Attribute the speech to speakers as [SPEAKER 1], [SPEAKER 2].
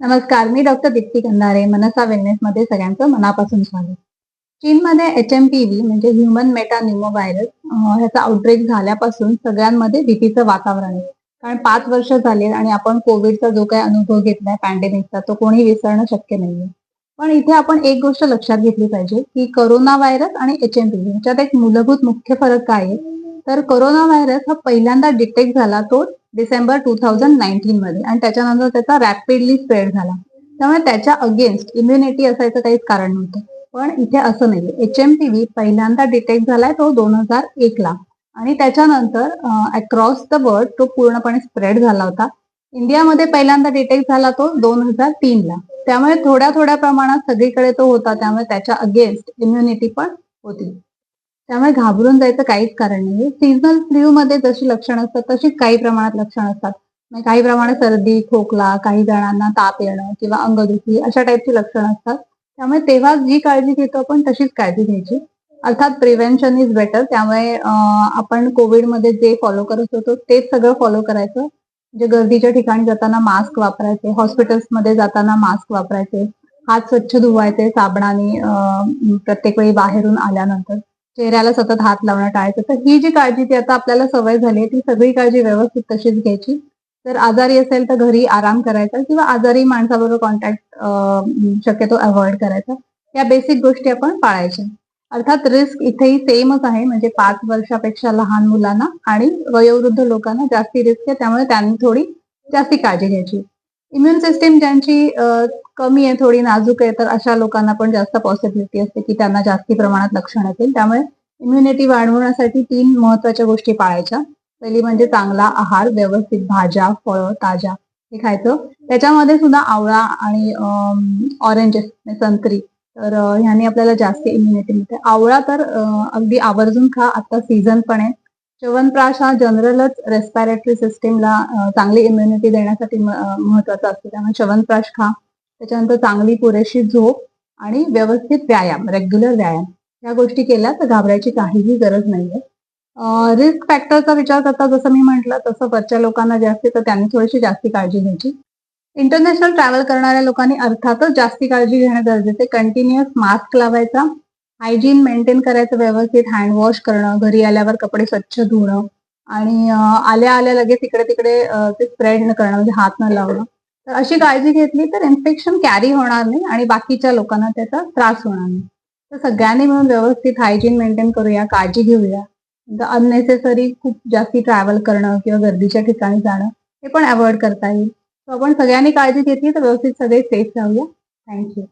[SPEAKER 1] नमस्कार मी doctor Dipti Kandhare Manasa wellness मध्ये सगळ्यांचं मनापासून स्वागत. चीनमध्ये एच एम पी व्ही म्हणजे ह्युमन मेटा व्हायरस ह्याचा आउटब्रेक झाल्यापासून सगळ्यांमध्ये भीतीचं वातावरण आहे. कारण पाच वर्ष झाले आणि आपण कोविडचा जो काही अनुभव घेतलाय पॅन्डेमिकचा तो कोणी विसरणं शक्य नाहीये. पण इथे आपण एक गोष्ट लक्षात घेतली पाहिजे की कोरोना व्हायरस आणि एच एम पी व्ही ह्याच्यात एक मूलभूत मुख्य फरक काय आहे? तर कोरोना व्हायरस हा पहिल्यांदा डिटेक्ट झाला तो डिसेंबर टू थाउजंड नाईन्टीन मध्ये. आणि त्याच्यानंतर त्याचा रॅपिडली स्प्रेड झाला. त्यामुळे त्याच्या अगेन्स्ट इम्युनिटी असायचं काहीच कारण नव्हतं. पण इथे असं नाही एच एम पी व्ही पहिल्यांदा डिटेक्ट झालाय तो दोन हजार एक ला आणि त्याच्यानंतर अक्रॉस द वर्ल्ड तो पूर्णपणे स्प्रेड झाला होता. इंडियामध्ये पहिल्यांदा डिटेक्ट झाला तो दोन हजार तीन ला त्यामुळे थोड्या थोड्या प्रमाणात सगळीकडे तो होता. त्यामुळे त्याच्या अगेन्स्ट इम्युनिटी पण होती. त्यामुळे घाबरून जायचं काहीच कारण नाही. सीझनल फ्ल्यू मध्ये जशी लक्षणं असतात तशीच काही प्रमाणात लक्षणं असतात. म्हणजे काही प्रमाणात सर्दी खोकला काही जणांना ताप येणं किंवा अंगदुखी अशा टाईपची लक्षणं असतात. त्यामुळे तेव्हा जी काळजी घेतो आपण तशीच काळजी घ्यायची. अर्थात प्रिव्हेन्शन इज बेटर त्यामुळे आपण कोविडमध्ये जे फॉलो करत होतो तेच सगळं फॉलो करायचं. म्हणजे गर्दीच्या ठिकाणी जाताना मास्क वापरायचे हॉस्पिटल्समध्ये जाताना मास्क वापरायचे हात स्वच्छ धुवायचे साबणाने प्रत्येक वेळी बाहेरून आल्यानंतर. चेहऱ्याला सतत हात लावणं टाळायचं तर ही जी काळजी ती आता आपल्याला सवय झाली ती सगळी काळजी व्यवस्थित तशीच घ्यायची. जर आजारी असेल तर घरी आराम करायचा किंवा आजारी माणसाबरोबर कॉन्टॅक्ट शक्यतो अवॉइड करायचा. या बेसिक गोष्टी आपण पाळायच्या. अर्थात रिस्क इथेही सेमच आहे म्हणजे पाच वर्षापेक्षा लहान मुलांना आणि वयोवृद्ध लोकांना जास्ती रिस्क आहे त्यामुळे त्यांनी थोडी जास्ती काळजी घ्यायची. इम्युन सिस्टीम ज्यांची कमी आहे थोडी नाजूक आहे तर अशा लोकांना पण जास्त पॉसिबिलिटी असते की त्यांना जास्ती प्रमाणात लक्षण येतील. त्यामुळे इम्युनिटी वाढवण्यासाठी तीन महत्त्वाच्या गोष्टी पाळायच्या. पहिली म्हणजे चांगला आहार व्यवस्थित भाज्या फळं ताज्या हे खायचं. त्याच्यामध्ये सुद्धा आवळा आणि ऑरेंजेस संत्री तर ह्याने आपल्याला जास्त इम्युनिटी मिळते. आवळा तर अगदी आवर्जून खा. आता सीझन पण आहे. च्यवनप्राश हा जनरलच रेस्पायरेटरी सिस्टीमला चांगली इम्युनिटी देण्यासाठी महत्त्वाचा असतो. त्यामुळे च्यवनप्राश खा. त्याच्यानंतर चांगली पुरेशी झोप आणि व्यवस्थित व्यायाम रेग्युलर व्यायाम. या गोष्टी केल्या तर घाबरायची काहीही गरज नाहीये. रिस्क फॅक्टरचा विचार करता जसं मी म्हटलं तसं वरच्या लोकांना जास्ती तर त्यांनी थोडीशी जास्ती काळजी घ्यायची. इंटरनॅशनल ट्रॅव्हल करणाऱ्या लोकांनी अर्थातच जास्ती काळजी घेणं गरजेचं कंटिन्युअस मास्क लावायचा. हायजीन मेंटेन करायचं व्यवस्थित हँड वॉश करणं घरी आल्यावर कपडे स्वच्छ धुणं आणि आल्या आल्या लगेच इकडे तिकडे ते स्प्रेड न करणं म्हणजे हात न लावणं. तर अशी काळजी घेतली तर इन्फेक्शन कॅरी होणार नाही आणि बाकीच्या लोकांना त्याचा त्रास होणार नाही. तर सगळ्यांनी मिळून व्यवस्थित हायजीन मेंटेन करूया काळजी घेऊया. अननेसेसरी खूप जास्ती ट्रॅव्हल करणं किंवा गर्दीच्या ठिकाणी जाणं हे पण अवॉइड करता येईल. आपण सगळ्यांनी काळजी घेतली तर व्यवस्थित सगळे सेफ राहूया. थँक्यू